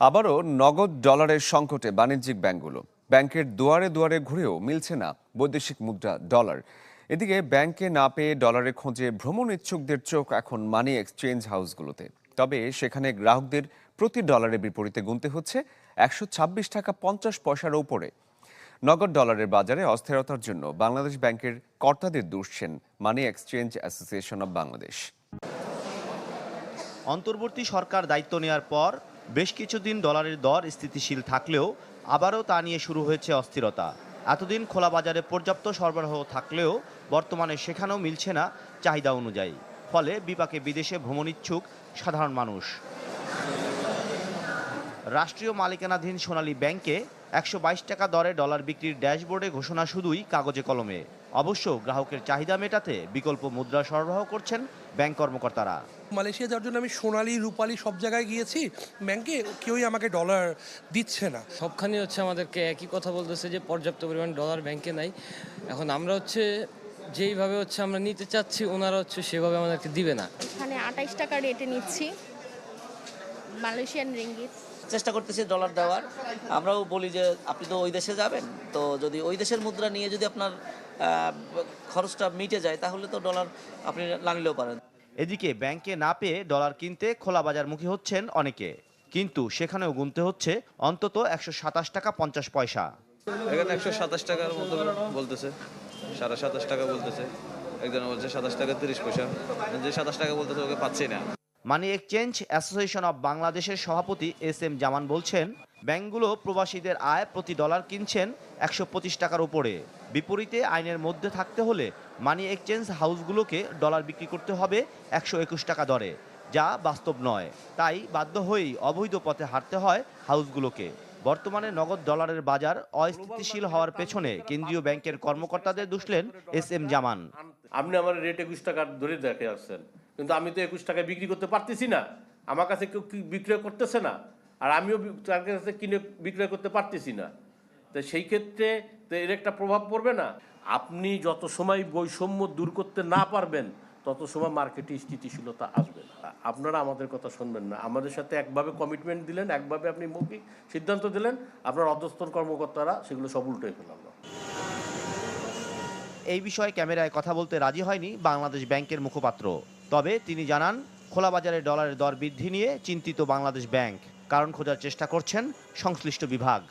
আবারও নগদ ডলারের সংকটে বাণিজ্যিক ব্যাংকগুলো। ব্যাংকের দুয়ারে দুয়ারে ঘুরেও মিলছে না বৈদেশিক মুদ্রা, ডলার। এদিকে ব্যাংকে না পেয়ে ডলারের খোঁজে ভ্রমণ ইচ্ছুকদের চোখ এখন মানি এক্সচেঞ্জ হাউসগুলোতে। তবে সেখানে গ্রাহকদের প্রতি ডলারের বিপরীতে গুনতে হচ্ছে একশো ছাব্বিশ টাকা পঞ্চাশ পয়সার ওপরে। নগদ ডলারের বাজারে অস্থিরতার জন্য বাংলাদেশ ব্যাংকের কর্তাদের দুষছেন money exchange association of Bangladesh. অন্তর্বর্তী সরকার দায়িত্ব নেওয়ার পর বেশ কিছুদিন ডলারের দর স্থিতিশীল থাকলেও আবারও তা নিয়ে শুরু হয়েছে অস্থিরতা। এতদিন খোলা বাজারে পর্যাপ্ত সরবরাহ থাকলেও বর্তমানে সেখানেও মিলছে না চাহিদা অনুযায়ী। ফলে বিপাকে বিদেশে ভ্রমণ ইচ্ছুক সাধারণ মানুষ। রাষ্ট্রীয় মালিকানাধীন সোনালী ব্যাংকে একশো বাইশ টাকা দরে ডলার বিক্রির ড্যাশবোর্ডে ঘোষণা শুধুই কাগজে কলমে। অবশ্য গ্রাহকের চাহিদা মেটাতে বিকল্প মুদ্রা সরবরাহ করছেন ব্যাংক কর্মকর্তারা। মালয়েশিয়া যাওয়ার জন্য আমি সোনালি রূপালি সব জায়গায় গিয়েছি ব্যাংকে কেউই আমাকে ডলার দিচ্ছে না। সবখানে হচ্ছে আমাদেরকে একই কথা বলতেছে যে পর্যাপ্ত পরিমাণ ডলার ব্যাংকে নাই। এখন আমরা হচ্ছে যেইভাবে হচ্ছে আমরা নিতে চাচ্ছি ওনারা হচ্ছে সেভাবে আমাদেরকে দিবে না। এখানে আঠাইশ টাকা রেটে নিচ্ছি মালয়েশিয়ান রিঙ্গিত। চেষ্টা করতেছি ডলার দেওয়ার। আমরাও বলি যে আপনি তো ওই দেশে যাবেন তো যদি ওই দেশের মুদ্রা নিয়ে যদি আপনার খরচটা মিটে যায় তাহলে তো ডলার আপনি না নিলেও পারেন। এদিকে ব্যাংকে না পেয়ে ডলার কিনতে খোলা বাজারমুখী হচ্ছেন অনেকে। কিন্তু সেখানেও গুনতে হচ্ছে অন্তত একশো সাতাশ টাকা পঞ্চাশ পয়সা। এখানে একশো সাতাশ টাকার মতো বলতেছে সাড়ে সাতাশ টাকা বলতেছে। একজন বলছে সাতাশ টাকা তিরিশ পয়সা। যে সাতাশ টাকা বলতেছে ওকে পাচ্ছি না। মানি এক্সচেঞ্জ অ্যাসোসিয়েশন অব বাংলাদেশের সভাপতি এস এম জামান বলছেন, ব্যাংকগুলো প্রবাসীদের আয় প্রতি ডলার কিনছেন একশো পঁচিশ টাকার উপরে। বিপরীতে আইনের মধ্যে থাকতে হলে মানি এক্সচেঞ্জ হাউসগুলোকে ডলার বিক্রি করতে হবে একশো একুশ টাকা দরে, যা বাস্তব নয়। তাই বাধ্য হয়েই অবৈধ পথে হাঁটতে হয় হাউসগুলোকে। বর্তমানে নগদ ডলারের বাজার অস্থিতিশীল হওয়ার পেছনে কেন্দ্রীয় ব্যাংকের কর্মকর্তাদের দুষলেন এস এম জামান আপনি আমার রেট একুশ টাকা ধরে দেখে আসছেন। কিন্তু আমি তো একুশ টাকায় বিক্রি করতে পারতেছি না। আমার কাছে কেউ বিক্রয় করতেছে না? আর আমিও তার কাছে কিনে বিক্রয় করতে পারতেছি না। তো সেই ক্ষেত্রে তো এর একটা প্রভাব পড়বে না। আপনি যত সময় বৈষম্য দূর করতে না পারবেন, তত সময় মার্কেটে স্থিতিশীলতা আসবে না। আপনারা আমাদের কথা শুনবেন না। আমাদের সাথে একভাবে কমিটমেন্ট দিলেন, একভাবে আপনি মৌখিক সিদ্ধান্ত দিলেন। আপনার অধস্তর কর্মকর্তারা সেগুলো সব উল্টোই ফেলালো। এই বিষয়ে ক্যামেরায় কথা বলতে রাজি হয়নি বাংলাদেশ ব্যাংকের মুখপাত্র। তবে তিনি জানান, খোলা বাজারে ডলারের দর বৃদ্ধি নিয়ে চিন্তিত বাংলাদেশ ব্যাংক। কারণ খোঁজার চেষ্টা করছেন সংশ্লিষ্ট বিভাগ।